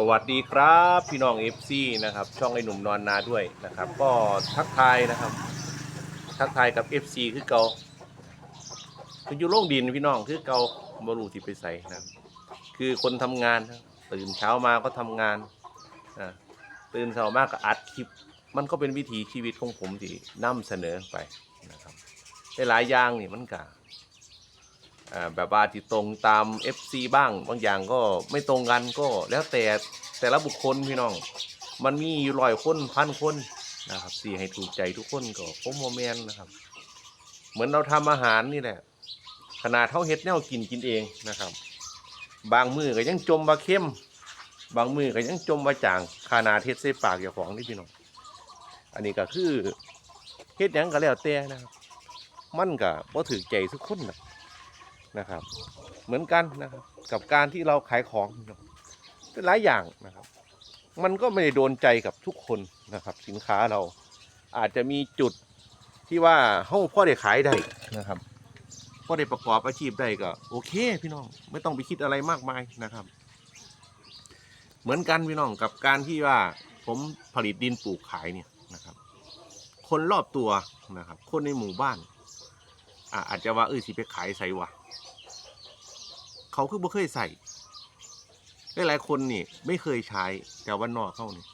สวัสดีครับพี่น้อง FC นะครับ ช่องไอ้หนุ่มนอนนาด้วยนะครับ ก็ทักทายนะครับ ทักทายกับ FC คือเกาคืออยู่โลกดินพี่น้องคือเกาบรูที่ไปใส่นะคือคนทำงานนะตื่นเช้ามาก็ทำงานอ่าตื่นเช้ามากก็อัดคลิป มันก็เป็นวิถีชีวิตของผมที่นำเสนอไปนะครับได้หลายอย่างนี่มันก็อ่า แบบว่าที่ตรงตาม FC บ้าง บางอย่างก็ไม่ตรงกันก็แล้วแต่แต่ละบุคคลพี่น้อง มันมีอยู่ร้อยคนพันคนนะครับสี่ให้ถูกใจทุกคนก็ผมโมเมนนะครับ เหมือนเราทำอาหารนี่แหละ ขนาดเขาเฮ็ดแนวกินกินเองนะครับ บางมือก็ยังจมว่าเข้ม บางมือก็ยังจมว่าจางขนาดเฮ็ดใส่ปากเจ้าของนี่พี่น้อง อันนี้ก็คือเฮ็ดยังก็แล้วแต่นะครับ มันก็บ่ถือใจทุกคนนะ นะครับ เหมือนกันนะครับกับการที่เราขายของเป็นหลายอย่างนะครับ มันก็ไม่ได้โดนใจกับทุกคนนะครับ สินค้าเราอาจจะมีจุดที่ว่าเฮ้าพ่อได้ขายได้นะครับพ่อได้ประกอบอาชีพได้ก็ โอเค พี่น้องไม่ต้องไปคิดอะไรมากมายนะครับ เหมือนกันพี่น้องกับการที่ว่าผมผลิตดินปลูกขายเนี่ยนะครับ คนรอบตัวนะครับ คนในหมู่บ้านออาจจะว่าเออสิไปขายใส่วะ เขาคือบ่เคยใส่หลายๆคนนี่ไม่เคยใช้แต่ว่านอกเขานี่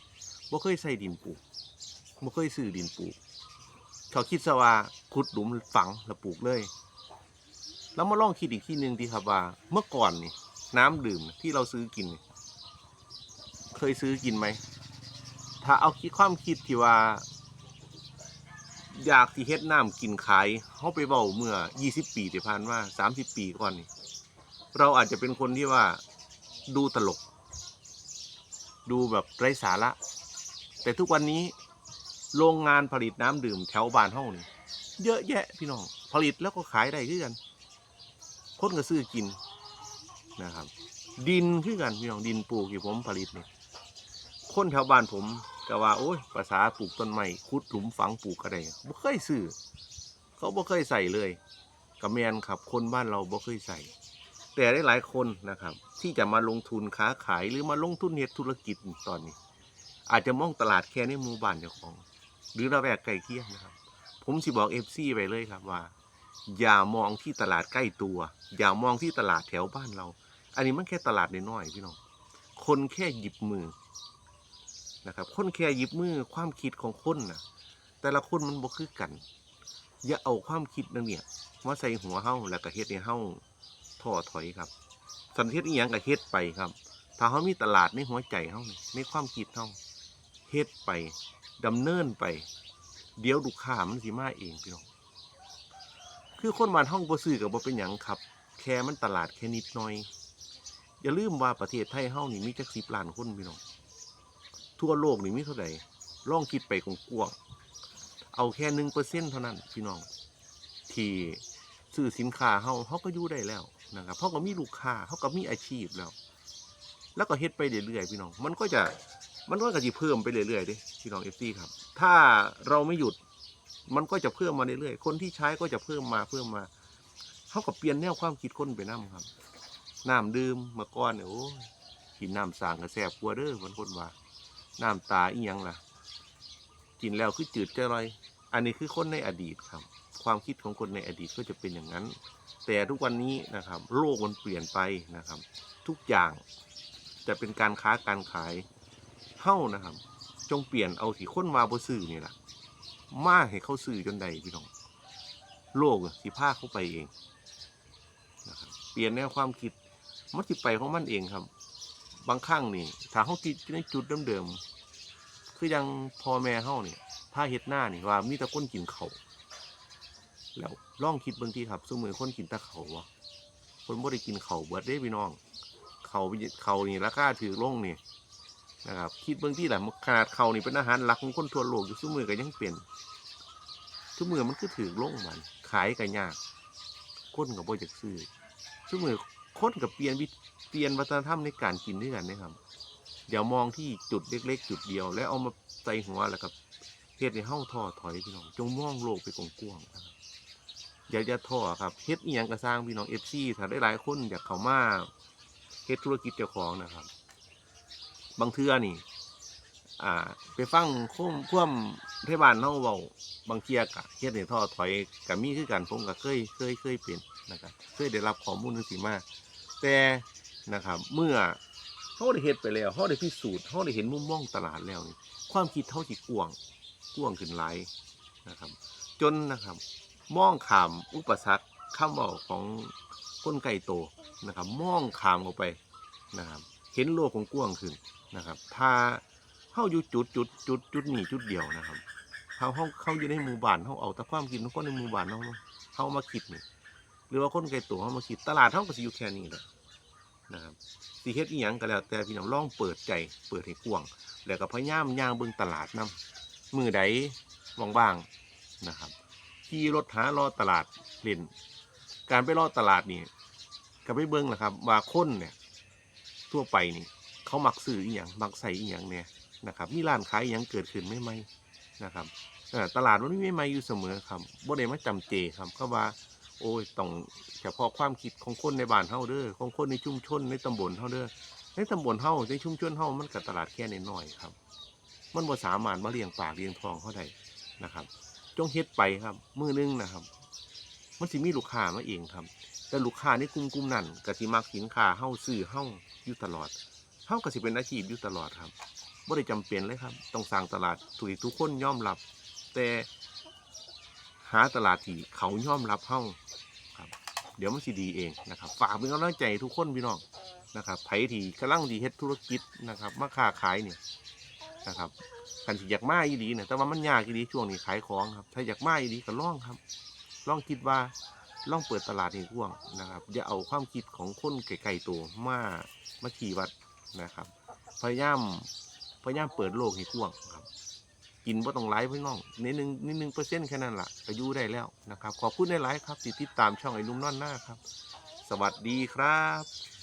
บ่เคยใส่ดินปลูกบ่เคยซื้อดินปลูก เขาคิดซะว่าขุดหลุมฝังแล้วปลูกเลย แล้วมาลองคิดอีกทีหนึ่งดีครับว่า เมื่อก่อนนี่ น้ำดื่มที่เราซื้อกิน เคยซื้อกินไหม ถ้าเอาคิดความคิดที่ว่า อยากที่เฮ็ดน้ำกินขายเขาไปเบาเมื่อ 20 ปีที่ผ่านมา30 ปีก่อนนี่ เราอาจจะเป็นคนที่ว่าดูตลก ดูแบบไร้สาระ แต่ทุกวันนี้โรงงานผลิตน้ำดื่มแถวบ้านเฮานี่เยอะแยะพี่น้อง ผลิตแล้วก็ขายได้คือกัน คนก็ซื้อกินนะครับ ดินคือกันพี่น้องดินปลูกที่ผมผลิตนี่คนแถวบ้านผมก็ว่า โอ้ยภาษาปลูกต้นไม้ขุดหลุมฝังปลูกอะไรบ่เคยซื้อเขาบ่เคยใส่เลยกับแมนครับ คนบ้านเราบ่เคยใส่ แต่ได้หลายคนนะครับ ที่จะมาลงทุนค้าขายหรือมาลงทุนเฮ็ดธุรกิจตอนนี้ อาจจะมองตลาดแค่ในหมู่บ้านเจ้าของ หรือระแวกใกล้เคียงนะครับ ผมสิบอกเอฟซีไปเลยครับว่า อย่ามองที่ตลาดใกล้ตัว อย่ามองที่ตลาดแถวบ้านเรา อันนี้มันแค่ตลาดน้อยๆพี่น้องคนแค่หยิบมือนะครับคนแค่หยิบมือความคิดของคนนะแต่ละคนมันบ่คือกัน อย่าเอาความคิดนั่นเนี่ยมาใส่หัวเฮาแล้วก็เฮ็ดให้เฮา ท้อถอยครับสันเทศอีหยังก็เฮ็ดไปครับ ถ้าเขามีตลาดในหัวใจเขาในความคิดเขาเฮ็ดไปดำเนินไป เดี๋ยวลูกค้ามันสิมาเองพี่น้องคือคนบ้านห้องบ่ซื้อกับบ่เป็นหยังครับ แค่มันตลาดแค่นิดหน่อย อย่าลืมว่าประเทศไทยเฮานี่มีจักสิบล้านคนพี่น้องทั่วโลกนี่มีเท่าไหร่ลองคิดไปกว้างเอาแค่หนึ่งเปอร์เซ็นต์เท่านั้นพี่น้องที่ ซื้อสินค้าเฮาเฮาก็อยู่ได้แล้วนะครับเขาก็มีลูกค้าเขาก็มีอาชีพแล้ว แล้วก็เฮ็ดไปเรื่อยๆพี่น้อง มันก็จะมันก็จะเพิ่มไปเรื่อยๆด้พี่น้องเอฟซีครับ ถ้าเราไม่หยุดมันก็จะเพิ่มมาเรื่อยๆ คนที่ใช้ก็จะเพิ่มมาเพิ่มมาเขาก็เปลี่ยนแนวความคิดคนไปน้ำครับ น้ำดื่มมื่อก่อนเนี่ยโอ้กินน้ำสางกระแสบกลัวเด้อคนคนว่า น้ำตาอีหยังล่ะ กินแล้วคือจืดจะลอย อันนี้คือคนในอดีตครับ ความคิดของคนในอดีตก็จะเป็นอย่างนั้น แต่ทุกวันนี้นะครับโลกมันเปลี่ยนไปนะครับ ทุกอย่างจะเป็นการค้าการขายเฮ้านะครับ จงเปลี่ยนเอาที่คนมาบ่ซื้อนี่แหละมาให้เขาซื้อจนใดพี่น้อง โลกสิพาเข้าไปเองนะครับเปลี่ยนแนวความคิดมันสิไปของมันเองครับ บางครั้งนี่ถ้าเขาคิดในจุดเดิมๆคือยังพ่อแม่เขาเนี่ยพาเฮ็ดหน้านี่ว่ามีแต่คนกินเขาว แล้วลองคิดเบางทีครับสมมือคนกินตะเขาวะคนบ่ได้กินเขาเบิดเด้พี่น้อง เขาเขานี่ราคาถือลงนี่นะครับคิดเบางทีแหละขนาดเขานี่เป็นอาหารหลักของคนทั่วโลกอยู่สมมือก็ยังเปลี่ยนสมมือมันก็ถือลงมันขายก็ยากคนกับบ่จากซื้อสมมือคนกับเปลี่ยนวิเปลี่ยนวัฒนธรรมในการกินด้วยกันนะครับอย่ามองที่จุดเล็ก ๆ จุดเดียว แล้วเอามาใส่หัวแล้วกับเฮ็ดในเฮ้าท้อถอยพี่น้อง จงมองโลกไปกว้างๆนะครับ อย่าจะท้อครับเฮ็ดอีหยังก็สร้างพี่น้องเอฟซีถ้าได้หลายคนอยากเข้ามาเฮ็ดธุรกิจเจ้าของนะครับ บางเทื่อนี่ อ่า ไปฟังคุ้มคว่ำเทศบาลเฮาเว้าบางเที่ยกะเฮ็ดให้ท้อถอยก็มีคือกันผมก็เคยเคยเคยเป็นนะครับเคยได้รับข้อมูลจังซี่มาแต่นะครับ เมื่อเฮาได้เฮ็ดไปแล้วเฮาได้พิสูจน์เฮาได้เห็นมุมมองตลาดแล้วนี่ความคิดเฮาสิกว้างกว้างขึ้นหลายนะครับ จนนะครับ มองขามอุปสรรคคำเว้าของคนไก่โตนะครับมองขามออกไปนะครับเห็นโลกของกว้างขึ้นนะครับ ถ้าเฮาอยู่จุดจุดจุดจุดนี้จุดเดียวนะครับเฮาเฮาเขาอยู่ในหมู่บ้านเฮาเอาแต่ความคิดของคนในหมู่บ้านเฮาเฮามาคิดนี่หรือว่าคนไกลตัวเฮามาคิดตลาดเฮาก็สิอยู่แค่นี้แหละนะครับสิเฮ็ดอีหยังก็แล้ว แต่พี่น้องลองเปิดใจเปิดให้กว้าง แล้วก็พยายามย่างเบิ่งตลาดนํมือใดว่างๆนะครับ ขี่รถหารอตลาดเล่น การไปรอตลาดนี่ก็ไปเบิ่งแหละครับว่าคนเนี่ยทั่วไปนี่ เขามักซื้ออีหยังมักใส่อีหยังเนี่ยนะครับ มีร้านขายอีหยังเกิดขึ้นไม่ไหมนะครับตลาดมันไม่ไหมอยู่เสมอครับบ่ได้มาจำเจครับเขาว่า โอ้ยต้องเฉพาะความคิดของคนในบ้านเฮาเด้อของคนในชุมชนในตำบลเฮาเด้อในตำบลเฮาในชุมชนเฮามันกับตลาดแค่น้อยครับ มันบ่สามารถมาเลี้ยงปากเลี้ยงทองเขาได้นะครับ จงเฮ็ดไปครับ มือหนึงนะครับ มันสิมีลูกค้ามาเองครับ แต่ลูกค้าในกลุ่มกลุ่มนั้นก็สิมักสินค้าเฮาซื้อเฮาอยู่ตลอดเท่ากับสิเป็นอาชีพอยู่ตลอดครับบ่ได้จำเป็นเลยครับ ต้องสร้างตลาดทุกทุกคนยอมรับ แต่หาตลาดที่เขายอมรับเฮาครับ เดี๋ยวมันสิดีเองนะครับ ฝากเป็นกำลังใจทุกคนพี่น้องนะครับไผที่กำลังดีเฮ็ดธุรกิจนะครับมาค้าขายเนี่ย นะครับกันสิอยากมาอีดีเนี่ยแต่ว่ามันยากอีดีช่วงนี้ขายของครับ ถ้าอยากมาอีดีก็ลองครับลองคิดว่าลองเปิดตลาดให้กว้างนะครับอย่าเอาความคิดของคนไกลๆตัวมามาขี่วัดนะครับ พยายามพยายามเปิดโลกให้กว้างครับ กินว่าต้องไลฟ์พี่น้องนิดนึงนิดนึงเปอร์เซ็นต์แค่นั้นล่ะก็อยู่ได้แล้วนะครับ ขอบคุณในไลฟ์ครับที่ติดตามช่องไอ้นุ่มนอนหน้าครับ สวัสดีครับ